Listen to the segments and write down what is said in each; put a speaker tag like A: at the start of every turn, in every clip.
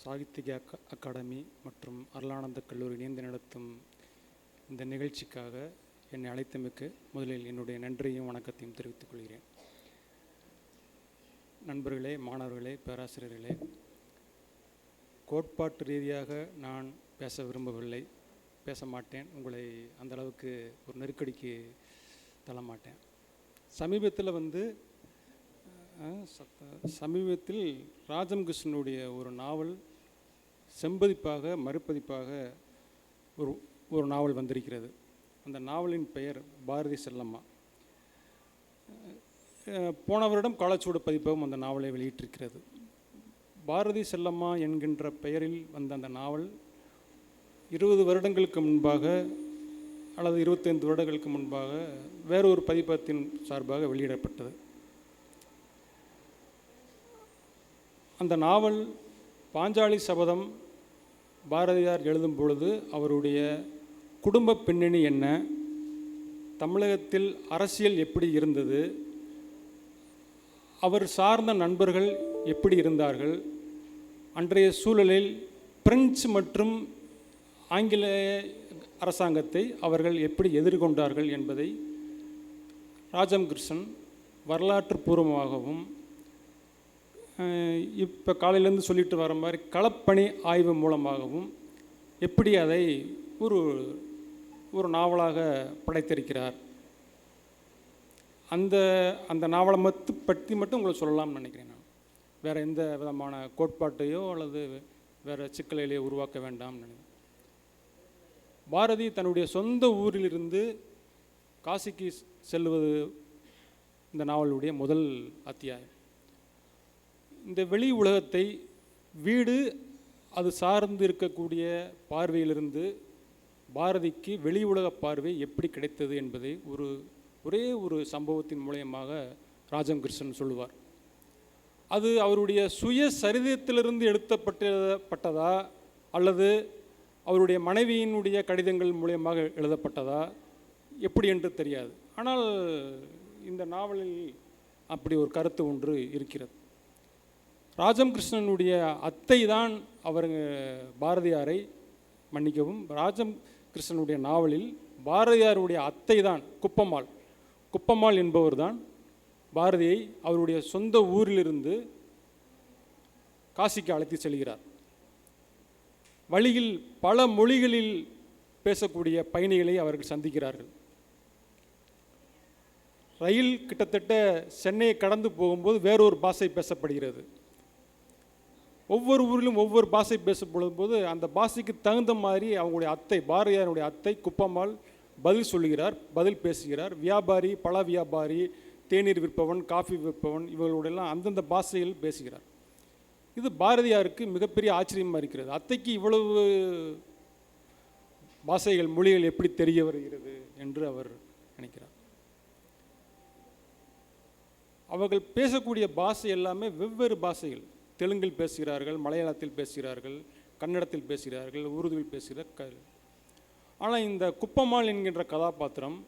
A: சாகித்ய அக்கா அகாடமி மற்றும் அருளானந்த கல்லூரி இணைந்து நடத்தும் இந்த நிகழ்ச்சிக்காக என்னை அழைத்தமைக்கு முதலில் என்னுடைய நன்றியும் வணக்கத்தையும் தெரிவித்துக் கொள்கிறேன். நண்பர்களே மாணவர்களே பேராசிரியர்களே கோட்பாட்டு ரீதியாக நான் பேச விரும்பவில்லை பேச மாட்டேன் உங்களை அந்த அளவுக்கு ஒரு நெருக்கடிக்கு தள்ள மாட்டேன் சமீபத்தில் வந்து சமீபத்தில் ராஜம் கிருஷ்ணனுடைய ஒரு நாவல் செம்பதிப்பாக மறுபதிப்பாக ஒரு ஒரு நாவல் வந்திருக்கிறது. அந்த நாவலின் பெயர் பாரதி செல்லம்மா. போன வருடம் காலச்சூடு பதிப்பகம் அந்த நாவலை வெளியிட்டிருக்கிறது. பாரதி செல்லம்மா என்கின்ற பெயரில் வந்த அந்த நாவல் இருபது வருடங்களுக்கு முன்பாக அல்லது இருபத்தைந்து வருடங்களுக்கு முன்பாக வேறொரு பதிப்பகத்தின் சார்பாக வெளியிடப்பட்டது. அந்த நாவல் பாஞ்சாலி சபதம் பாரதியார் எழுதும் பொழுது அவருடைய குடும்ப பின்னணி என்ன? தமிழகத்தில் அரசியல் எப்படி இருந்தது? அவர் சார்ந்த நண்பர்கள் எப்படி இருந்தார்கள்? அன்றைய சூழலில் பிரெஞ்சு மற்றும் ஆங்கிலேய அரசாங்கத்தை அவர்கள் எப்படி எதிர்கொண்டார்கள் என்பதை ராஜம் கிருஷ்ணன் வரலாற்று பூர்வமாகவும் இப்போ காலையிலேருந்து சொல்லிட்டு வர மாதிரி களப்பணி ஆய்வு மூலமாகவும் எப்படி அதை ஒரு ஒரு நாவலாக படைத்திருக்கிறார்? அந்த அந்த நாவலை மத்து பற்றி மட்டும் உங்களுக்கு சொல்லலாம்னு நினைக்கிறேன் நான். வேறு எந்த விதமான கோட்பாட்டையோ அல்லது வேறு சிக்கலையிலேயோ உருவாக்க வேண்டாம்னு நினைக்கிறேன். பாரதி தன்னுடைய சொந்த ஊரிலிருந்து காசிக்கு செல்வது இந்த நாவலுடைய முதல் அத்தியாயம். இந்த வெளி உலகத்தை வீடு அது சார்ந்து இருக்கக்கூடிய பார்வையிலிருந்து பாரதிக்கு வெளி உலக பார்வை எப்படி கிடைத்தது என்பதை ஒரு ஒரே ஒரு சம்பவத்தின் மூலயமாக ராஜம் கிருஷ்ணன் சொல்லுவார். அது அவருடைய சுய சரிதத்திலிருந்து எடுத்தப்பட்டதா அல்லது அவருடைய மனைவியினுடைய கடிதங்கள் மூலயமாக எழுதப்பட்டதா? எப்படி என்று தெரியாது. ஆனால் இந்த நாவலில் அப்படி ஒரு கருத்து ஒன்று இருக்கிறது. ராஜம் கிருஷ்ணனுடைய அத்தை தான் அவர் பாரதியாரை மன்னிக்கவும். ராஜம் கிருஷ்ணனுடைய நாவலில் பாரதியாருடைய அத்தை தான் குப்பம்மாள். குப்பம்மாள் என்பவர் தான் பாரதியை அவருடைய சொந்த ஊரிலிருந்து காசிக்கு அழைத்து செல்கிறார். வழியில் பல மொழிகளில் பேசக்கூடிய பயணிகளை அவர்கள் சந்திக்கிறார்கள். ரயில் கிட்டத்தட்ட சென்னையை கடந்து போகும்போது வேறொரு பாஷை பேசப்படுகிறது. ஒவ்வொரு ஊரிலும் ஒவ்வொரு பாஷை பேசப்படும் போது அந்த பாஷைக்கு தகுந்த மாதிரி அவங்களுடைய அத்தை பாரதியாருடைய அத்தை குப்பம்மாள் பதில் சொல்லுகிறார் பதில் பேசுகிறார். வியாபாரி பழ வியாபாரி தேநீர் விற்பவன் காஃபி விற்பவன் இவர்களுடையெல்லாம் அந்தந்த பாஷையில் பேசுகிறார். இது பாரதியாருக்கு மிகப்பெரிய ஆச்சரியமாக இருக்கிறது. அத்தைக்கு இவ்வளவு பாஷைகள் மொழிகள் எப்படி தெரிய வருகிறது என்று அவர் நினைக்கிறார். அவர்கள் பேசக்கூடிய பாஷை எல்லாமே வெவ்வேறு பாஷைகள். தெலுங்கில் பேசுகிறார்கள் மலையாளத்தில் பேசுகிறார்கள் கன்னடத்தில் பேசுகிறார்கள் உருதுவில் பேசுகிற ஆனால் இந்த குப்பம்மாள் என்கின்ற கதாபாத்திரம்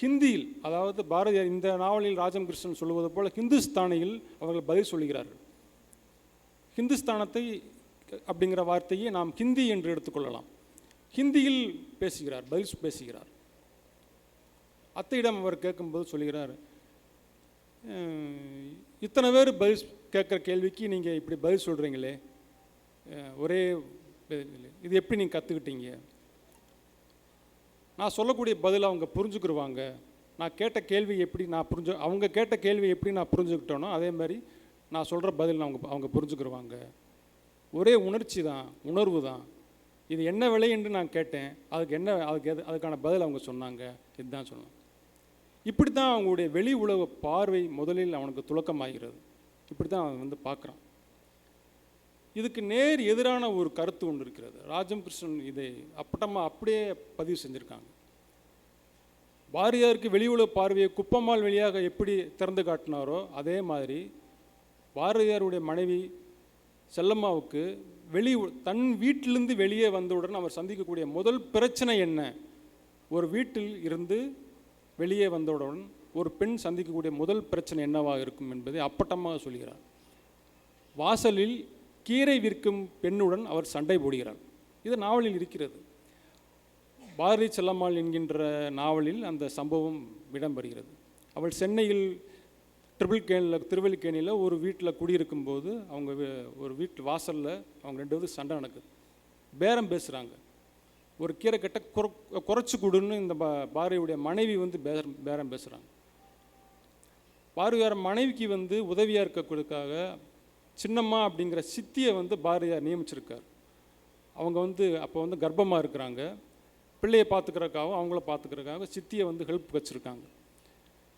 A: ஹிந்தியில் அதாவது பாரதியார் இந்த நாவலில் ராஜம் கிருஷ்ணன் சொல்லுவது போல் ஹிந்துஸ்தானியில் அவர்கள் பதில் சொல்லுகிறார்கள் ஹிந்துஸ்தானத்தை அப்படிங்கிற வார்த்தையை நாம் ஹிந்தி என்று எடுத்துக்கொள்ளலாம். ஹிந்தியில் பேசுகிறார் பதில் பேசுகிறார். அத்தையிடம் அவர் கேட்கும்போது சொல்கிறார் இத்தனை பேர் பதில் கேட்குற கேள்விக்கு நீங்கள் இப்படி பதில் சொல்கிறீங்களே ஒரே இது எப்படி நீங்கள் கற்றுக்கிட்டீங்க நான் சொல்லக்கூடிய பதில் அவங்க புரிஞ்சுக்கிடுவாங்க நான் கேட்ட கேள்வி எப்படி நான் புரிஞ்சு அவங்க கேட்ட கேள்வி எப்படி நான் புரிஞ்சுக்கிட்டோனோ அதே மாதிரி நான் சொல்கிற பதில் அவங்க அவங்க புரிஞ்சுக்கிருவாங்க. ஒரே உணர்ச்சி தான் உணர்வு தான். இது என்ன விலை என்று நான் கேட்டேன் அதுக்கு என்ன அதுக்கு எது அதுக்கான பதில் அவங்க சொன்னாங்க இதுதான் சொன்னாங்க இப்படி தான் அவங்களுடைய வெளி உலக பார்வை முதலில் அவனுக்கு துலக்கமாகிறது இப்படி தான் அவன் வந்து பார்க்குறான். இதுக்கு நேர் எதிரான ஒரு கருத்து ஒன்று இருக்கிறது. ராஜம் கிருஷ்ணன் இதை அப்பட்டமாக அப்படியே பதிவு செஞ்சுருக்காங்க. பாரதியாருக்கு வெளி பார்வையை குப்பம்மாள் வழியாக எப்படி திறந்து காட்டினாரோ அதே மாதிரி பாரதியாருடைய மனைவி செல்லம்மாவுக்கு வெளி தன் வீட்டிலிருந்து வெளியே வந்தவுடன் அவர் சந்திக்கக்கூடிய முதல் பிரச்சனை என்ன? ஒரு வீட்டில் இருந்து வெளியே வந்தவுடன் ஒரு பெண் சந்திக்கக்கூடிய முதல் பிரச்சனை என்னவாக இருக்கும் என்பதை அப்பட்டமாக சொல்கிறார். வாசலில் கீரை விற்கும் பெண்ணுடன் அவர் சண்டை போடுகிறார். இது நாவலில் இருக்கிறது. பாரதி செல்லம்மாள் என்கின்ற நாவலில் அந்த சம்பவம் இடம்பெறுகிறது. அவள் சென்னையில் ட்ரிபிள் கேனில் திருவல்லிக்கேணியில் ஒரு வீட்டில் குடியிருக்கும்போது அவங்க ஒரு வீட்டு வாசலில் அவங்க ரெண்டு பேரும் சண்டை நடக்குது. பேரம் பேசுகிறாங்க ஒரு கீரை கட்ட குற குறைச்சி கொடுன்னு இந்த பாரதியுடைய மனைவி வந்து பேரம் பேரம் பேசுகிறாங்க பாரதியார் மனைவிக்கு வந்து உதவியாக இருக்கக்கூடியதுக்காக சின்னம்மா அப்படிங்கிற சித்தியை வந்து பாரதியார் நியமிச்சிருக்கார். அவங்க வந்து அப்போ வந்து கர்ப்பமாக இருக்கிறாங்க. பிள்ளையை பார்த்துக்கிறக்காகவும் அவங்கள பார்த்துக்கிறக்காக சித்தியை வந்து ஹெல்ப் வச்சுருக்காங்க.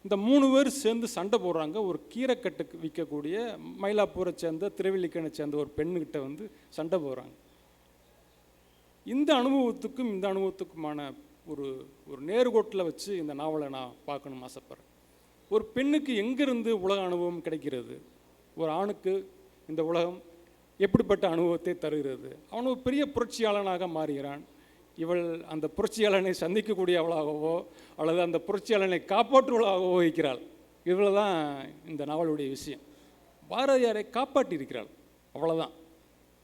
A: இந்த மூணு பேர் சேர்ந்து சண்டை போடுறாங்க. ஒரு கீரைக்கட்டுக்கு விற்கக்கூடிய மயிலாப்பூரை சேர்ந்த திருவல்லிக்கேணை சேர்ந்த ஒரு பெண்ணுக்கிட்ட வந்து சண்டை போடுறாங்க. இந்த அனுபவத்துக்கும் இந்த அனுபவத்துக்குமான ஒரு ஒரு நேர்கோட்டில் வச்சு இந்த நாவலை நான் பார்க்கணும்னு ஆசைப்பட்றேன். ஒரு பெண்ணுக்கு எங்கிருந்து உலக அனுபவம் கிடைக்கிறது? ஒரு ஆணுக்கு இந்த உலகம் எப்படிப்பட்ட அனுபவத்தை தருகிறது? அவன் ஒரு பெரிய புரட்சியாளனாக மாறுகிறான். இவள் அந்த புரட்சியாளனை சந்திக்கக்கூடியவளாகவோ அல்லது அந்த புரட்சியாளனை காப்பாற்றுவளாகவோ இருக்கிறாள். இவ்வளோ தான் இந்த நாவலுடைய விஷயம். பாரதியாரை காப்பாற்றியிருக்கிறாள். அவ்வளோதான்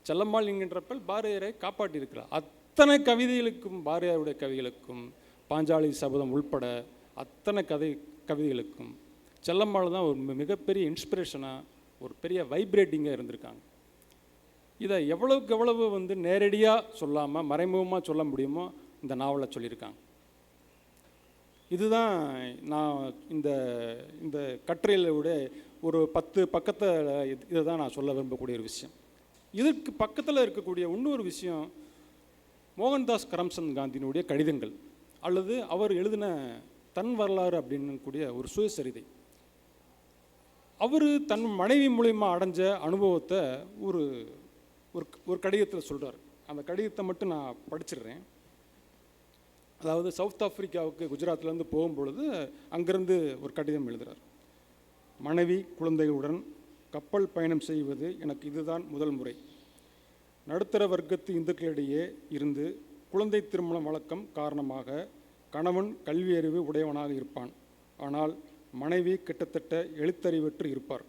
A: செல்லம்மாள் என்கின்றப்பல் பாரதியாரை காப்பாற்றியிருக்கிறாள். அத்தனை கவிதைகளுக்கும் பாரதியாருடைய கவிகளுக்கும் பாஞ்சாலி சபதம் உள்பட அத்தனை கதை கவிதைகளுக்கும் செல்லம்மாள் தான் ஒரு மிகப்பெரிய இன்ஸ்பிரேஷனாக ஒரு பெரிய வைப்ரேட்டிங்காக இருந்திருக்காங்க. இதை எவ்வளவுக்கு எவ்வளவு வந்து நேரடியாக சொல்லாமல் மறைமுகமாக சொல்ல முடியுமோ இந்த நாவலை சொல்லியிருக்காங்க. இதுதான் நான் இந்த இந்த கட்டுரையிலுடைய ஒரு பத்து பக்கத்தில் இதை தான் நான் சொல்ல விரும்பக்கூடிய ஒரு விஷயம். இதற்கு பக்கத்தில் இருக்கக்கூடிய இன்னொரு விஷயம் மோகன்தாஸ் கரம்சந்த் காந்தியினுடைய கடிதங்கள் அல்லது அவர் எழுதின தன் வரலாறு அப்படின்னு கூடிய ஒரு சுயசரிதை. அவர் தன் மனைவி மூலிமா அடைஞ்ச அனுபவத்தை ஒரு ஒரு ஒரு கடிதத்தில் சொல்கிறார் அந்த கடிதத்தை மட்டும் நான் படிச்சிடுறேன். அதாவது சவுத் ஆப்பிரிக்காவுக்கு குஜராத்லேருந்து போகும்பொழுது அங்கேருந்து ஒரு கடிதம் எழுதுகிறார் மனைவி குழந்தைகளுடன் கப்பல் பயணம் செய்வது எனக்கு இதுதான் முதல் முறை. நடுத்தர வர்க்கத்து இந்துக்களிடையே இருந்து குழந்தை திருமணம் வழக்கம் காரணமாக கணவன் கல்வியறிவு உடையவனாக இருப்பான். ஆனால் மனைவி கிட்டத்தட்ட எழுத்தறிவற்று இருப்பார்.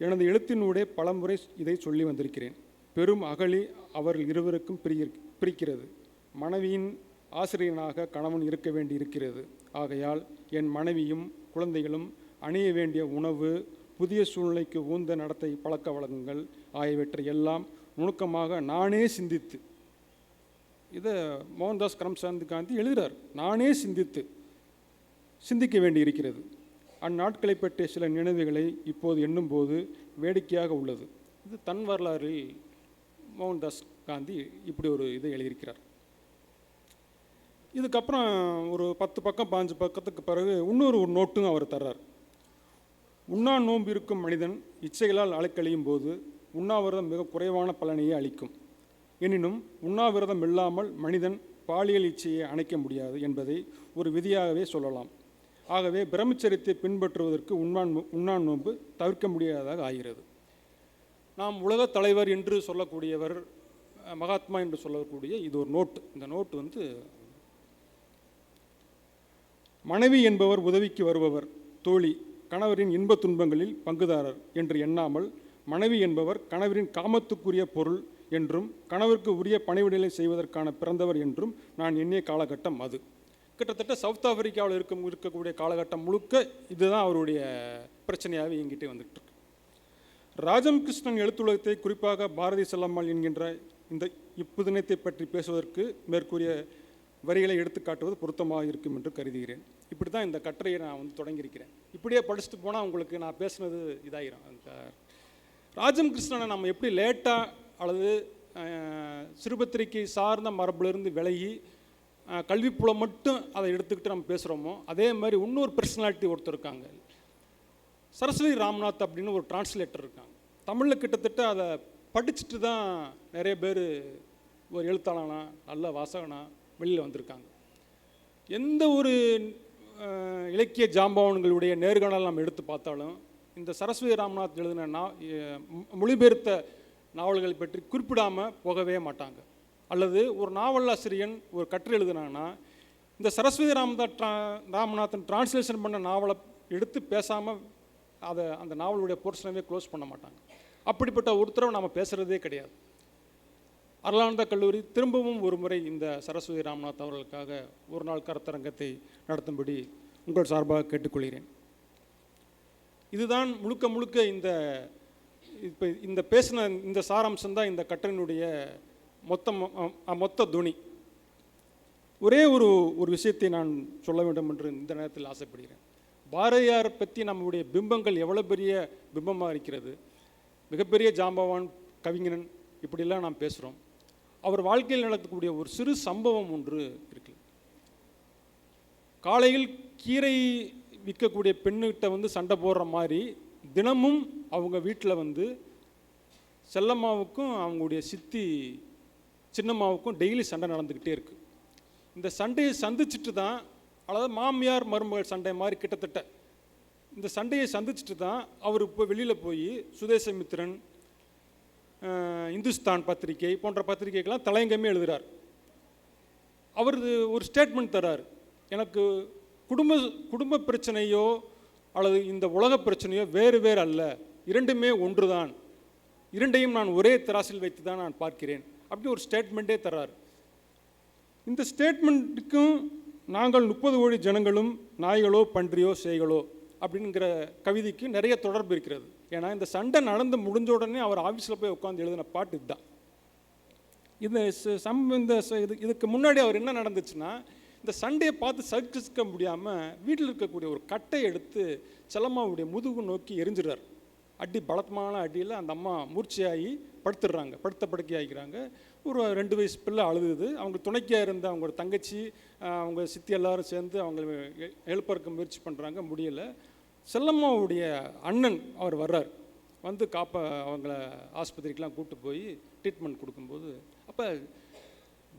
A: எனது எழுத்தினூடே பலமுறை இதை சொல்லி வந்திருக்கிறேன். பெரும் அகழி அவர்கள் இருவருக்கும் பிரிய பிரிக்கிறது. மனைவியின் ஆசிரியனாக கணவன் இருக்க வேண்டி இருக்கிறது ஆகையால் என் மனைவியும் குழந்தைகளும் அணிய வேண்டிய உணவு புதிய சூழ்நிலைக்கு ஊந்த நடத்தை பழக்க வழக்கங்கள் ஆகியவற்றை எல்லாம் நுணுக்கமாக நானே சிந்தித்து இதை மோகன்தாஸ் கரம்சாந்த் காந்தி எழுதுகிறார் நானே சிந்தித்து சிந்திக்க வேண்டி இருக்கிறது அந்நாட்களை பற்றிய சில நினைவுகளை இப்போது எண்ணும்போது வேடிக்கையாக உள்ளது. இது தன் வரலாறில் மோகன்தாஸ் காந்தி இப்படி ஒரு இதை எழுதியிருக்கிறார். இதுக்கப்புறம் ஒரு பத்து பக்கம் பாஞ்சு பக்கத்துக்கு பிறகு இன்னொரு ஒரு நோட்டும் அவர் தர்றார். உண்ணா நோன்பு இருக்கும் மனிதன் இச்சைகளால் அலைக்கழியும் போது உண்ணாவிரதம் மிக குறைவான பலனையே அளிக்கும். எனினும் உண்ணாவிரதம் இல்லாமல் மனிதன் பாலியல் இச்சையை அணைக்க முடியாது என்பதை ஒரு விதியாகவே சொல்லலாம். ஆகவே பிரம்மச்சரியத்தை பின்பற்றுவதற்கு உண்ணான் உண்ணான் நோன்பு தவிர்க்க முடியாததாக ஆகிறது. நாம் உலகத் தலைவர் என்று சொல்லக்கூடியவர் மகாத்மா என்று சொல்லக்கூடிய இது ஒரு நோட்டு. இந்த நோட்டு வந்து மனைவி என்பவர் உதவிக்கு வருபவர் தோழி கணவரின் இன்ப துன்பங்களில் பங்குதாரர் என்று எண்ணாமல் மனைவி என்பவர் கணவரின் காமத்துக்குரிய பொருள் என்றும் கணவருக்கு உரிய பணிவிடலை செய்வதற்கான பிறந்தவர் என்றும் நான் எண்ணிய காலகட்டம் அது. கிட்டத்தட்ட சவுத் ஆப்பிரிக்காவில் இருக்கும் இருக்கக்கூடிய காலகட்டம் முழுக்க இதுதான் அவருடைய பிரச்சனையாகவே இயங்கிட்டே வந்துட்டு இருக்கு ராஜம் கிருஷ்ணன் எழுத்துலகத்தை குறிப்பாக பாரதி செல்லம்மாள் என்கின்ற இந்த இப்புதினத்தை பற்றி பேசுவதற்கு மேற்கூறிய வரிகளை எடுத்துக்காட்டுவது பொருத்தமாக இருக்கும் என்று கருதுகிறேன். இப்படி தான் இந்த கட்டுரையை நான் வந்து தொடங்கியிருக்கிறேன். இப்படியே படிச்சுட்டு போனால் உங்களுக்கு நான் பேசுனது இதாயிரும். அந்த ராஜம் கிருஷ்ணனை நம்ம எப்படி லேட்டாக அல்லது அஹ், சிறுபத்திரிக்கை சார்ந்த மரபிலிருந்து விலகி கல்விப்புலம் மட்டும் அதை எடுத்துக்கிட்டு நம்ம பேசுகிறோமோ அதே மாதிரி இன்னொரு பர்சனாலிட்டி ஒருத்தர் இருக்காங்க. சரஸ்வதி ராம்நாத் அப்படின்னு ஒரு டிரான்ஸ்லேட்டர் இருக்காங்க. தமிழில் கிட்டத்தட்ட அதை படிச்சுட்டு தான் நிறைய பேர் ஒரு எழுத்தாளனா நல்ல வாசகனா வெளியில் வந்திருக்காங்க. எந்த ஒரு இலக்கிய ஜாம்பவன்களுடைய நேர்காணல் நம்ம எடுத்து பார்த்தாலும் இந்த சரஸ்வதி ராம்நாத் எழுதின நா மொ- மொழிபெயர்த்த நாவல்களை பற்றி குறிப்பிடாமல் போகவே மாட்டாங்க. அல்லது ஒரு நாவலாசிரியன் ஒரு கற்று எழுதுனாங்கன்னா இந்த சரஸ்வதி ராமநாத் ட்ரா ராமநாதன் டிரான்ஸ்லேஷன் பண்ண நாவலை எடுத்து பேசாமல் அதை அந்த நாவலுடைய போர்ஷனவே க்ளோஸ் பண்ண மாட்டாங்க. அப்படிப்பட்ட ஒருத்தரவை நாம் பேசுகிறதே கிடையாது. அருளானந்த கல்லூரி திரும்பவும் ஒரு முறை இந்த சரஸ்வதி ராமநாத் அவர்களுக்காக ஒரு நாள் கருத்தரங்கத்தை நடத்தும்படி உங்கள் சார்பாக கேட்டுக்கொள்கிறேன். இதுதான் முழுக்க முழுக்க இந்த இப்போ இந்த பேசின இந்த சாராம்சம் தான் இந்த கட்டளினுடைய மொத்த மொ- மொத்த துணி. ஒரே ஒரு ஒரு விஷயத்தை நான் சொல்ல வேண்டும் என்று இந்த நேரத்தில் ஆசைப்படுகிறேன். பாரதியார் பற்றி நம்முடைய பிம்பங்கள் எவ்வளோ பெரிய பிம்பமாக இருக்கிறது? மிகப்பெரிய ஜாம்பவான் கவிஞனன் இப்படிலாம் நாம் பேசுகிறோம் அவர் வாழ்க்கையில் நடக்கக்கூடிய ஒரு சிறு சம்பவம் ஒன்று இருக்கு. காலையில் கீரை விற்கக்கூடிய பெண்ணுகிட்ட வந்து சண்டை போடுற மாதிரி தினமும் அவங்க வீட்டில் வந்து செல்லம்மாவுக்கும் அவங்களுடைய சித்தி சின்னம்மாவுக்கும் டெய்லி சண்டை நடந்துக்கிட்டே இருக்குது இந்த சண்டையை சந்திச்சுட்டு தான் அதாவது மாமியார் மருமகள் சண்டை மாதிரி கிட்டத்தட்ட. இந்த சண்டையை சந்திச்சுட்டு தான் அவர் இப்போ வெளியில் போய் சுதேசமித்திரன் இந்துஸ்தான் பத்திரிகை போன்ற பத்திரிகைக்கெல்லாம் தலையங்கமே எழுதுகிறார் அவர் ஒரு ஸ்டேட்மெண்ட் தரார் எனக்கு குடும்ப குடும்ப பிரச்சனையோ அல்லது இந்த உலக பிரச்சனையோ வேறு வேறு அல்ல. இரண்டுமே ஒன்றுதான். இரண்டையும் நான் ஒரே தராசில் வைத்து தான் நான் பார்க்கிறேன். அப்படி ஒரு ஸ்டேட்மெண்ட்டே தரார் இந்த ஸ்டேட்மெண்ட்டுக்கும் நாங்கள் முப்பது கோடி ஜனங்களும் நாய்களோ பன்றியோ செய்களோ அப்படிங்கிற கவிதைக்கு நிறைய தொடர்பு இருக்கிறது. ஏன்னா இந்த சண்டை நடந்து முடிஞ்ச உடனே அவர் ஆஃபீஸில் போய் உட்காந்து எழுதின பாட்டு இதுதான். இந்த சம் இந்த இது இதுக்கு முன்னாடி அவர் என்ன நடந்துச்சுன்னா இந்த சண்டையை பார்த்து சகிச்சுக்க முடியாமல் வீட்டில் இருக்கக்கூடிய ஒரு கட்டை எடுத்து செல்லம்மாவுடைய முதுகு நோக்கி எரிஞ்சிடுறார். அடி பலத்தமான அடியில் அந்த அம்மா மூர்ச்சையாகி படுத்துடுறாங்க. படுத்த படுக்கை ஆகிக்கிறாங்க ஒரு ரெண்டு வயசு பிள்ளை அழுகுது. அவங்க துணைக்கியாக இருந்த அவங்களோட தங்கச்சி அவங்க சித்தி எல்லாரும் சேர்ந்து அவங்க எழுப்பறக்க முயற்சி பண்ணுறாங்க முடியலை. செல்லம்மாவுடைய அண்ணன் அவர் வர்றார். வந்து காப்ப அவங்கள ஆஸ்பத்திரிக்கெலாம் கூப்பிட்டு போய் ட்ரீட்மெண்ட் கொடுக்கும்போது அப்போ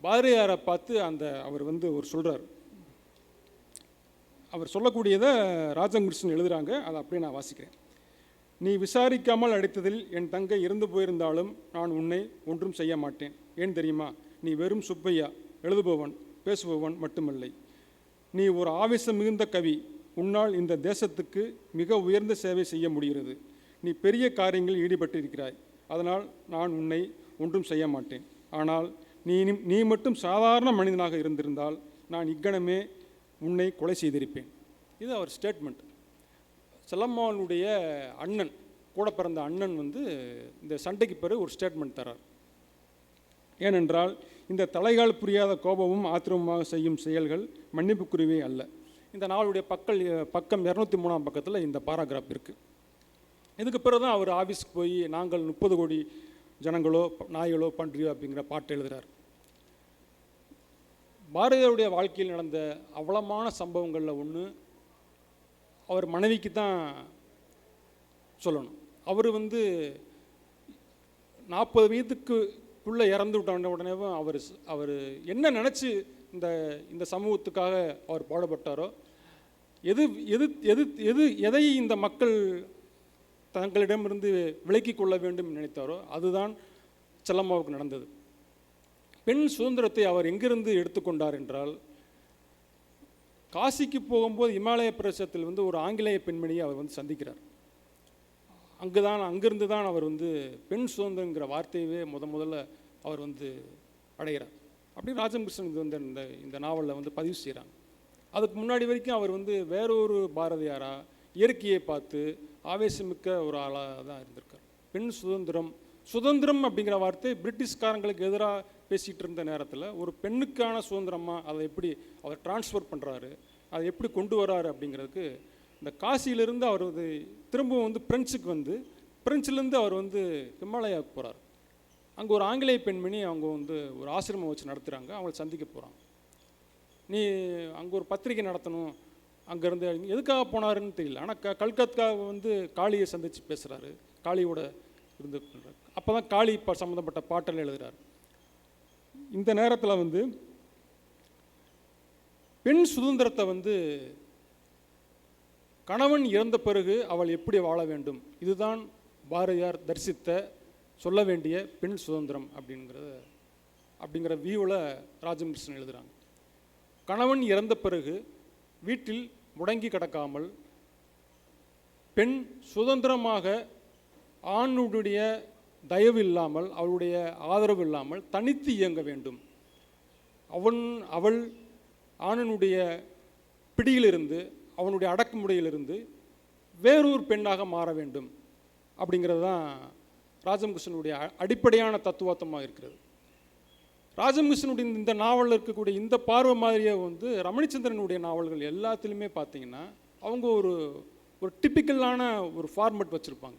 A: பாரதியாரை பார்த்து அந்த அவர் வந்து ஒரு சொல்கிறார் அவர் சொல்லக்கூடியதை ராஜங்கிருஷ்ணன் எழுதுகிறாங்க அதை அப்படியே நான் வாசிக்கிறேன். நீ விசாரிக்காமல் அடித்ததில் என் தங்கை இறந்து போயிருந்தாலும் நான் உன்னை ஒன்றும் செய்ய மாட்டேன். ஏன் தெரியுமா? நீ வெறும் சுப்பையா? எழுதுபவன் பேசுபவன் மட்டுமில்லை. நீ ஒரு ஆவேசம் மிகுந்த கவி. உன்னால் இந்த தேசத்துக்கு மிக உயர்ந்த சேவை செய்ய முடிகிறது. நீ பெரிய காரியங்களில் ஈடுபட்டிருக்கிறாய். அதனால் நான் உன்னை ஒன்றும் செய்ய மாட்டேன். ஆனால் நீ நீ மட்டும் சாதாரண மனிதனாக இருந்திருந்தால் நான் இக்கணமே உன்னை கொலை செய்திருப்பேன். இது அவர் ஸ்டேட்மெண்ட் செல்லம்மாவனுடைய அண்ணன் கூட பிறந்த அண்ணன் வந்து இந்த சண்டைக்கு பிறகு ஒரு ஸ்டேட்மெண்ட் தரார் ஏனென்றால் இந்த தலைகால் புரியாத கோபமும் ஆத்திரமுமாக செய்யும் செயல்கள் மன்னிப்புக்குரியவே அல்ல. இந்த நாளுடைய பக்கல் பக்கம் இரநூத்தி மூணாம் பக்கத்தில் இந்த பாராகிராஃப் இருக்குது இதுக்கு பிறகு தான் அவர் ஆஃபீஸ்க்கு போய் நாங்கள் முப்பது கோடி ஜனங்களோ ப- நாய்களோ பன்றியோ அப்படிங்கிற பாட்டு எழுதுகிறார் பாரதியாருடைய வாழ்க்கையில் நடந்த அவலமான சம்பவங்களில் ஒன்று அவர் மனைவிக்கு தான் சொல்லணும். அவர் வந்து நாற்பது வயதுக்குள்ளே இறந்து விட்ட உடனேவும் அவர் அவர் என்ன நினச்சி இந்த இந்த சமூகத்துக்காக அவர் பாடுபட்டாரோ எது எது எது எது எதை இந்த மக்கள் தங்களிடமிருந்து விலக்கி கொள்ள வேண்டும் நினைத்தாரோ அதுதான் செல்லம்மாவுக்கு நடந்தது. பெண் சுதந்திரத்தை அவர் எங்கிருந்து எடுத்துக்கொண்டார் என்றால் காசிக்கு போகும்போது இமாலய பிரதேசத்தில் வந்து ஒரு ஆங்கிலேய பெண்மணியை அவர் வந்து சந்திக்கிறார். அங்கு தான் அங்கிருந்து தான் அவர் வந்து பெண் சுதந்திரங்கிற வார்த்தையவே முத முதல்ல அவர் வந்து அடைகிறார். அப்படி ராஜகிருஷ்ணன் இது வந்து இந்த இந்த நாவலில் வந்து பதிவு செய்கிறாங்க. அதுக்கு முன்னாடி வரைக்கும் அவர் வந்து வேறொரு பாரதியாராக இயற்கையை பார்த்து ஆவேசமிக்க ஒரு ஆளாக தான் இருந்திருக்கார். பெண் சுதந்திரம் சுதந்திரம் அப்படிங்கிற வார்த்தை பிரிட்டிஷ்காரங்களுக்கு எதிராக பேசிகிட்டு இருந்த நேரத்தில் ஒரு பெண்ணுக்கான சுதந்திரமாக அதை எப்படி அவர் டிரான்ஸ்ஃபர் பண்ணுறாரு அதை எப்படி கொண்டு வராரு அப்படிங்கிறதுக்கு இந்த காசியிலிருந்து அவர் வந்து திரும்பவும் வந்து பிரெஞ்சுக்கு வந்து பிரெஞ்சிலேருந்து அவர் வந்து ஹிமாலயாவுக்கு போகிறார் அங்கே ஒரு ஆங்கிலேய பெண்மணி அவங்க வந்து ஒரு ஆசிரமம் வச்சு நடத்துகிறாங்க அவங்கள சந்திக்க போகிறாங்க நீ அங்கே ஒரு பத்திரிக்கை நடத்தணும் அங்கேருந்து எதுக்காக போனாருன்னு தெரியல. ஆனால் க கல்கத்தா வந்து காளியை சந்தித்து பேசுகிறாரு காளியோட இருந்து அப்போ தான் காளி பா சம்மந்தப்பட்ட பாட்டல் எழுதுறாரு. இந்த நேரத்தில் வந்து பெண் சுதந்திரத்தை வந்து கணவன் இறந்த பிறகு அவள் எப்படி வாழ வேண்டும்? இதுதான் பாரதியார் தரிசித்த சொல்ல வேண்டிய பெண் சுதந்திரம் அப்படிங்கிறத அப்படிங்கிற வியூவில் ராஜகிருஷ்ணன் எழுதுகிறாங்க கணவன் இறந்த பிறகு வீட்டில் முடங்கி கிடக்காமல் பெண் சுதந்திரமாக ஆணுடைய தயவு இல்லாமல் அவளுடைய ஆதரவு இல்லாமல் தனித்து இயங்க வேண்டும். அவன் அவள் ஆணனுடைய பிடியிலிருந்து அவனுடைய அடக்குமுறையிலிருந்து வேறொரு பெண்ணாக மாற வேண்டும். அப்படிங்கிறது தான் ராஜம்கிருஷ்ணனுடைய அடிப்படையான தத்துவார்த்தமாக இருக்கிறது. ராஜம்கிருஷ்ணனுடைய இந்த நாவலில் இருக்கக்கூடிய இந்த பார்வை மாதிரியே வந்து ரமணிச்சந்திரனுடைய நாவல்கள் எல்லாத்துலேயுமே பார்த்தீங்கன்னா அவங்க ஒரு ஒரு டிப்பிக்கலான ஒரு ஃபார்மட் வச்சுருப்பாங்க.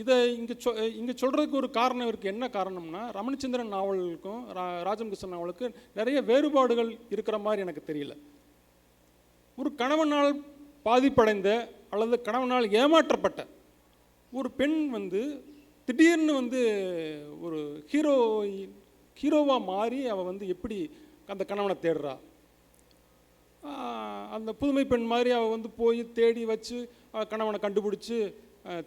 A: இதை இங்கே சொ இங்கே சொல்கிறதுக்கு ஒரு காரணம் இருக்குது என்ன காரணம்னா ரமணிச்சந்திரன் நாவலுக்கும் ரா ராஜம் கிருஷ்ணன் நிறைய வேறுபாடுகள் இருக்கிற மாதிரி எனக்கு தெரியல. ஒரு கணவனால் பாதிப்படைந்த அல்லது கணவனால் ஏமாற்றப்பட்ட ஒரு பெண் வந்து திடீர்னு வந்து ஒரு ஹீரோ ஹீரோவாக மாறி அவள் வந்து எப்படி அந்த கணவனை தேடுறா? அந்த புதுமை பெண் மாதிரி அவள் வந்து போய் தேடி வச்சு கணவனை கண்டுபிடிச்சி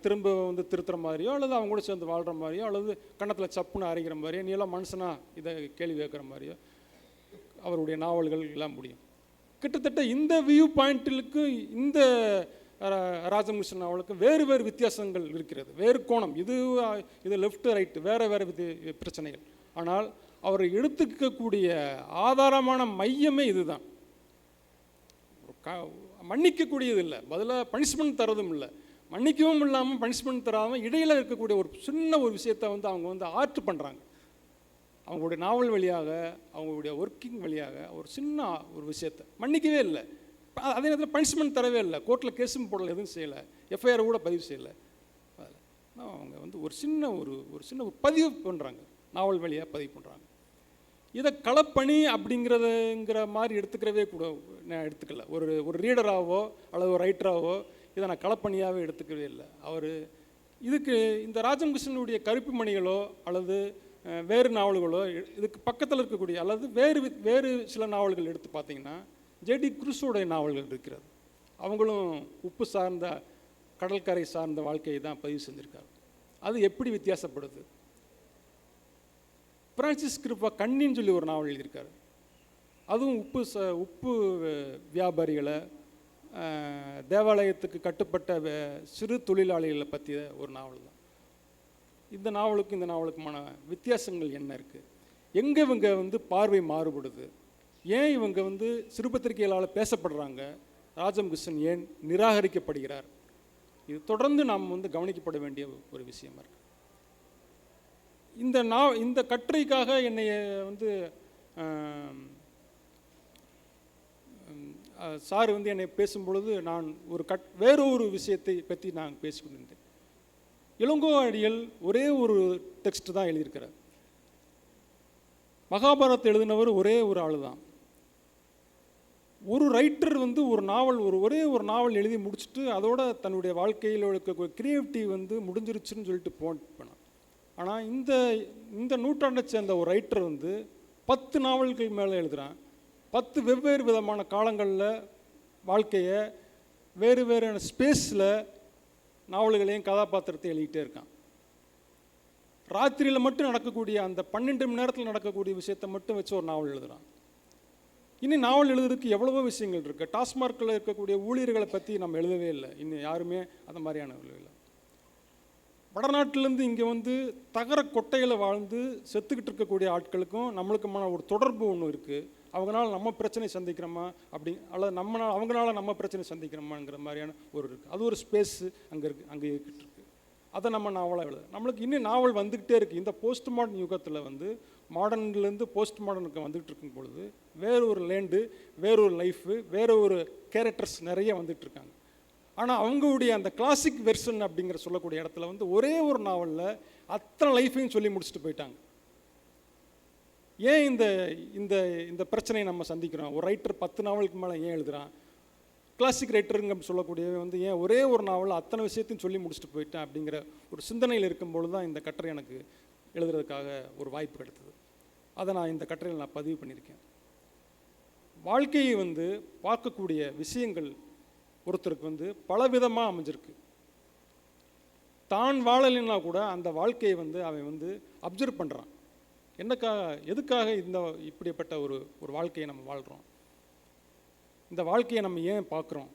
A: திரும்ப வந்து திருத்துற மாதிரியோ அல்லது அவங்க கூட சேர்ந்து வாழ்கிற மாதிரியோ அல்லது கன்னத்தில் சப்புன்னு அரைக்கிற மாதிரியோ நீ எல்லாம் மனுஷனா இதை கேள்வி கேட்குற மாதிரியோ அவருடைய நாவல்கள் எல்லாம் முடியும். கிட்டத்தட்ட இந்த வியூ பாயிண்ட்டிலுக்கு இந்த ர- ராஜமுஷன் நாவலுக்கு வேறு வேறு வித்தியாசங்கள் இருக்கிறது. வேறு கோணம். இது இது லெஃப்ட் ரைட்டு வேறு வேறு விதி பிரச்சனைகள். ஆனால் அவர் எடுத்துக்கக்கூடிய ஆதாரமான மையமே இதுதான். மன்னிக்கக்கூடியது இல்லை. பதிலாக பனிஷ்மெண்ட் தரதும் இல்லை. மன்னிக்கவும் இல்லாமல் பனிஷ்மெண்ட் தராமல் இடையில் இருக்கக்கூடிய ஒரு சின்ன ஒரு விஷயத்தை வந்து அவங்க வந்து ஆர்ட் பண்ணுறாங்க அவங்களுடைய நாவல் வழியாக அவங்களுடைய ஒர்க்கிங் வழியாக ஒரு சின்ன ஒரு விஷயத்தை. மன்னிக்கவே இல்லை. அதே நேரத்தில் பனிஷ்மெண்ட் தரவே இல்லை. கோர்ட்டில் கேஸும் போடல எதுவும் செய்யலை. எஃப்ஐஆர் கூட பதிவு செய்யலை. அதில் அவங்க வந்து ஒரு சின்ன ஒரு ஒரு சின்ன ஒரு பதிவு பண்ணுறாங்க நாவல் வழியாக பதிவு பண்ணுறாங்க இதை களப்பணி அப்படிங்கிறதுங்கிற மாதிரி எடுத்துக்கிறவே கூட நான் எடுத்துக்கல. ஒரு ஒரு ரீடராகவோ அல்லது ஒரு ரைட்டராகவோ இதை நான் களப்பணியாகவே எடுத்துக்கவே இல்லை. அவர் இதுக்கு இந்த ராஜங்கிருஷ்ணனுடைய கருப்பு மணிகளோ அல்லது வேறு நாவல்களோ இதுக்கு பக்கத்தில் இருக்கக்கூடிய அல்லது வேறு வி- வேறு சில நாவல்கள் எடுத்து பார்த்தீங்கன்னா ஜேடி குருஸோடைய நாவல்கள் இருக்கிறது. அவங்களும் உப்பு சார்ந்த கடற்கரை சார்ந்த வாழ்க்கையை தான் பதிவு செஞ்சுருக்காரு. அது எப்படி வித்தியாசப்படுது? பிரான்சிஸ் கிருப்பா கண்ணின்னு சொல்லி ஒரு நாவல் எழுதியிருக்காரு. அதுவும் உப்பு ச உப்பு வியாபாரிகளை தேவாலயத்துக்கு கட்டுப்பட்ட வே- சிறு தொழிலாளிகளை பற்றிய ஒரு நாவல் தான். இந்த நாவலுக்கும் இந்த நாவலுக்குமான வித்தியாசங்கள் என்ன இருக்குது எங்கே இவங்க வந்து பார்வை மாறுபடுது? ஏன் இவங்க வந்து சிறுபத்திரிகைகளால் பேசப்படுறாங்க? ராஜம் கிருஷ்ணன் ஏன் நிராகரிக்கப்படுகிறார்? இது தொடர்ந்து நாம் வந்து கவனிக்கப்பட வேண்டிய ஒரு விஷயமா இருக்கு. இந்த நா இந்த கட்டுரைக்காக என்னை வந்து சார் வந்து என்னை பேசும்பொழுது நான் ஒரு கட் வேறு ஒரு விஷயத்தை பற்றி நான் பேசிக்கொண்டிருந்தேன். இளங்கோ அடிகள் ஒரே ஒரு டெக்ஸ்ட் தான் எழுதியிருக்கிறார். மகாபாரத் எழுதினவர் ஒரே ஒரு ஆள் தான் ஒரு ரைட்டர் வந்து ஒரு நாவல் ஒரு ஒரே ஒரு நாவல் எழுதி முடிச்சுட்டு அதோட தன்னுடைய வாழ்க்கையில் இருக்க கிரியேட்டிவ் வந்து முடிஞ்சிருச்சுன்னு சொல்லிட்டு போனான். ஆனால் இந்த இந்த நூற்றாண்டை சேர்ந்த ஒரு ரைட்டர் வந்து பத்து நாவல்கள் மேலே எழுதுகிறான் பத்து வெவ்வேறு விதமான காலங்களில் வாழ்க்கையை வேறு வேறு ஸ்பேஸில் நாவல்களையும் கதாபாத்திரத்தை எழுதிட்டே இருக்கான். ராத்திரியில் மட்டும் நடக்கக்கூடிய அந்த பன்னெண்டு மணி நேரத்தில் நடக்கக்கூடிய விஷயத்தை மட்டும் வச்சு ஒரு நாவல் எழுதுகிறான் இன்னும் நாவல் எழுதுறதுக்கு எவ்வளவோ விஷயங்கள் இருக்குது டாஸ்மார்க்கில் இருக்கக்கூடிய ஊழியர்களை பற்றி நம்ம எழுதவே இல்லை. இன்னும் யாருமே அந்த மாதிரியான இல்லை. வடநாட்டிலேருந்து இங்கே வந்து தகர கொட்டையில் வாழ்ந்து செத்துக்கிட்டு இருக்கக்கூடிய ஆட்களுக்கும் நம்மளுக்குமான ஒரு தொடர்பு ஒன்று இருக்குது அவங்களால நம்ம பிரச்சனை சந்திக்கிறோமா அப்படி அல்லது நம்மளால் அவங்களால நம்ம பிரச்சனை சந்திக்கிறோமாங்கிற மாதிரியான ஒரு இருக்குது அது ஒரு ஸ்பேஸ் அங்கே இருக்குது அங்கே இருக்கிட்டு இருக்குது அதை நம்ம நாவலாக எழுத நம்மளுக்கு இன்னும் நாவல் வந்துக்கிட்டே இருக்குது இந்த போஸ்ட் மாடர்ன் யுகத்தில் வந்து மாடர்ன்லேருந்து போஸ்ட் மாடர்னுக்கு வந்துகிட்டு இருக்கும் பொழுது வேறு ஒரு லேண்டு வேறு ஒரு லைஃபு வேறு ஒரு கேரக்டர்ஸ் நிறைய வந்துட்டு இருக்காங்க. ஆனால் அவங்களுடைய அந்த கிளாசிக் வெர்ஷன் அப்படிங்கிற சொல்லக்கூடிய இடத்துல வந்து ஒரே ஒரு நாவலில் அத்தனை லைஃபையும் சொல்லி முடிச்சுட்டு போயிட்டாங்க. ஏன் இந்த இந்த இந்த பிரச்சனையை நம்ம சந்திக்கிறோம்? ஒரு ரைட்டர் பத்து நாவலுக்கு மேலே ஏன் எழுதுகிறான் கிளாசிக் ரைட்டருங்க சொல்லக்கூடியவை வந்து ஏன் ஒரே ஒரு நாவலில் அத்தனை விஷயத்தையும் சொல்லி முடிச்சுட்டு போயிட்டேன் அப்படிங்கிற ஒரு சிந்தனையில் இருக்கும்பொழுது தான் இந்த கட்டுரை எனக்கு எழுதுறதுக்காக ஒரு வாய்ப்பு கிடைத்தது. அதை நான் இந்த கட்டுரையில் நான் பதிவு பண்ணியிருக்கேன். வாழ்க்கையை வந்து பார்க்கக்கூடிய விஷயங்கள் ஒருத்தருக்கு வந்து பலவிதமாக அமைஞ்சிருக்கு. தான் வாழலைன்னா கூட அந்த வாழ்க்கையை வந்து அவன் வந்து அப்சர்வ் பண்ணுறான் என்னக்காக எதுக்காக இந்த இப்படிப்பட்ட ஒரு ஒரு வாழ்க்கையை நம்ம வாழ்கிறோம் இந்த வாழ்க்கையை நம்ம ஏன் பார்க்குறோம்?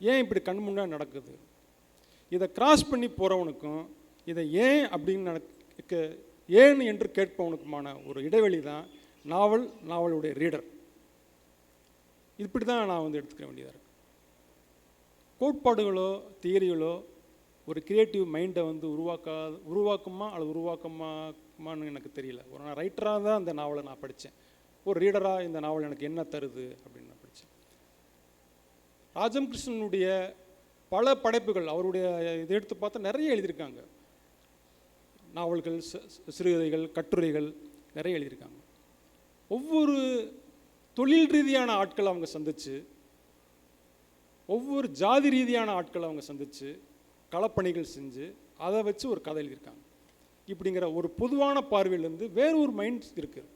A: ஏன் இப்படி கண் முன்னாடி நடக்குது? இதை கிராஸ் பண்ணி போகிறவனுக்கும் இதை ஏன் அப்படின்னு நடக்க ஏன் என்று கேட்பவனுக்குமான ஒரு இடைவெளி தான் நாவல் நாவலுடைய ரீடர். இப்படி தான் நான் வந்து எடுத்துக்க வேண்டியதாக இருக்கு. கோட்பாடுகளோ தியரிகளோ ஒரு கிரியேட்டிவ் மைண்டை வந்து உருவாக்கா உருவாக்குமா அல்லது உருவாக்கமான்னு எனக்கு தெரியல. ஒரு நான் ரைட்டராக தான் இந்த நாவலை நான் படித்தேன் ஒரு ரீடராக இந்த நாவல் எனக்கு என்ன தருது அப்படின்னு நான் படித்தேன் ராஜம் கிருஷ்ணனுடைய பல படைப்புகள் அவருடைய இதை எடுத்து பார்த்தா நிறைய எழுதியிருக்காங்க. நாவல்கள் சிறுகதைகள் கட்டுரைகள் நிறைய எழுதியிருக்காங்க. ஒவ்வொரு தொழில் ரீதியான ஆட்களை அவங்க சந்திச்சு ஒவ்வொரு ஜாதி ரீதியான ஆட்களை அவங்க சந்திச்சு களப்பணிகள் செஞ்சு அதை வச்சு ஒரு கதை எழுதியிருக்காங்க இப்படிங்கிற ஒரு பொதுவான பார்வையிலேருந்து வேற ஒரு மைண்ட் இருக்குது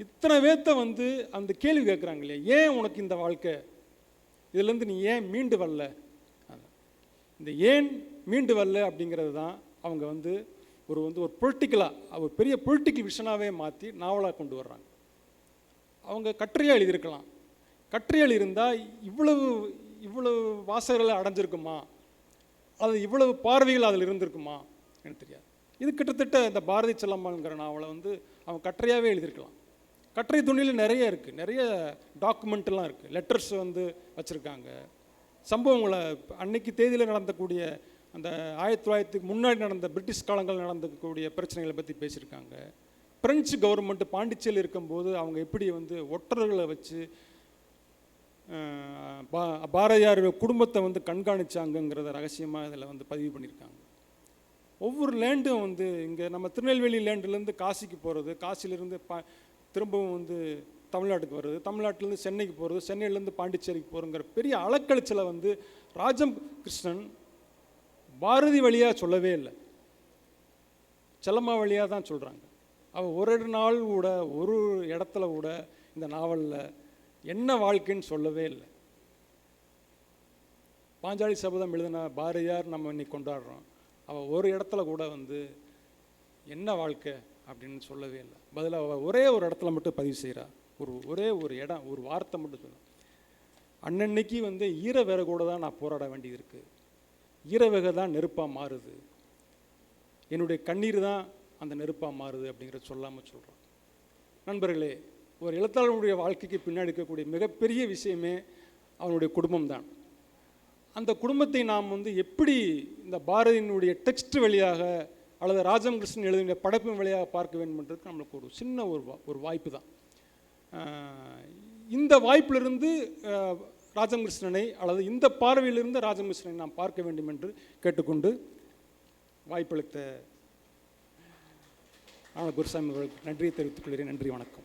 A: இத்தனை பேர்த்த வந்து அந்த கேள்வி கேட்குறாங்க இல்லையா? ஏன் உனக்கு இந்த வாழ்க்கை? இதுலேருந்து நீ ஏன் மீண்டு வரல? இந்த ஏன் மீண்டு வரல அப்படிங்கிறது தான் அவங்க வந்து ஒரு வந்து ஒரு பொலிட்டிக்கலாக ஒரு பெரிய பொலிட்டிக்கல் விஷனாகவே மாற்றி நாவலாக கொண்டு வர்றாங்க. அவங்க கட்டுரையாக எழுதியிருக்கலாம். கட்டுரைகள் இருந்தால் இவ்வளவு இவ்வளவு வாசகர்களை அடைஞ்சிருக்குமா? அது இவ்வளவு பார்வைகள் அதில் இருந்திருக்குமா? எனக்கு தெரியாது. இது கிட்டத்தட்ட இந்த பாரதி செல்லம்மாங்கிற நாவலை வந்து அவன் கட்டுரையாகவே எழுதியிருக்கலாம். கட்டுரை துணியில் நிறைய இருக்குது நிறைய டாக்குமெண்ட்லாம் இருக்குது லெட்டர்ஸ் வந்து வச்சுருக்காங்க. சம்பவங்களை அன்னைக்கு தேதியில் நடந்தக்கூடிய அந்த ஆயிரத்தி தொள்ளாயிரத்துக்கு முன்னாடி நடந்த பிரிட்டிஷ் காலங்கள் நடந்தக்கூடிய பிரச்சனைகளை பற்றி பேசியிருக்காங்க. பிரெஞ்சு கவர்மெண்ட் பாண்டிச்சேரியில் இருக்கும்போது அவங்க எப்படி வந்து ஒற்றர்களை வச்சு பா- பாரதியார் குடும்பத்தை வந்து கண்காணிச்சாங்கங்கிறத ரகசியமாக இதில் வந்து பதிவு பண்ணியிருக்காங்க. ஒவ்வொரு லேண்டும் வந்து இங்கே நம்ம திருநெல்வேலி லேண்ட்லேருந்து காசிக்கு போகிறது காசிலேருந்து பா திரும்பவும் வந்து தமிழ்நாட்டுக்கு வருது தமிழ்நாட்டிலேருந்து சென்னைக்கு போகிறது சென்னையிலேருந்து பாண்டிச்சேரிக்கு போகிறோங்கிற பெரிய அலக்கழிச்சலை வந்து ராஜம் கிருஷ்ணன் பாரதி வழியாக சொல்லவே இல்லை. செல்லம்மா வழியாக தான் சொல்கிறாங்க அவள் ஒரு நாள் கூட ஒரு இடத்துல கூட இந்த நாவலில் என்ன வாழ்க்கைன்னு சொல்லவே இல்லை. பாஞ்சாலி சபதம் எழுதின பாரதியார் நம்ம இன்னைக்கு கொண்டாடுறோம். அவள் ஒரு இடத்துல கூட வந்து என்ன வாழ்க்கை? அப்படின்னு சொல்லவே இல்லை. பதிலாக அவள் ஒரே ஒரு இடத்துல மட்டும் பதிவு செய்கிறா ஒரு ஒரே ஒரு இடம் ஒரு வார்த்தை மட்டும் சொல்ல அன்னன்னைக்கு வந்து ஈர வேற கூட தான் நான் போராட வேண்டியது இருக்குது ஈரவேக தான் நெருப்பாக மாறுது. என்னுடைய கண்ணீர் தான் அந்த நெருப்பாக மாறுது அப்படிங்கிறத சொல்லாமல் சொல்கிறோம் நண்பர்களே ஒரு எழுத்தாளனுடைய வாழ்க்கைக்கு பின்னாடி இருக்கக்கூடிய மிகப்பெரிய விஷயமே அவனுடைய குடும்பம் தான் அந்த குடும்பத்தை நாம் வந்து எப்படி இந்த பாரதியினுடைய டெக்ஸ்ட் வழியாக அல்லது ராஜம் கிருஷ்ணன் எழுதிய படைப்பின் வழியாக பார்க்க வேண்டும்ன்றதுக்கு நம்மளுக்கு ஒரு சின்ன ஒரு வா- ஒரு வாய்ப்பு தான். இந்த வாய்ப்பிலிருந்து ஆஹ், ராஜம் கிருஷ்ணனை அல்லது இந்த பார்வையிலிருந்து ராஜம் கிருஷ்ணனை நாம் பார்க்க வேண்டும் என்று கேட்டுக்கொண்டு வாய்ப்பளித்த ஆன குருசாமி அவர்களுக்கு நன்றியை தெரிவித்துக் கொள்கிறேன். நன்றி வணக்கம்.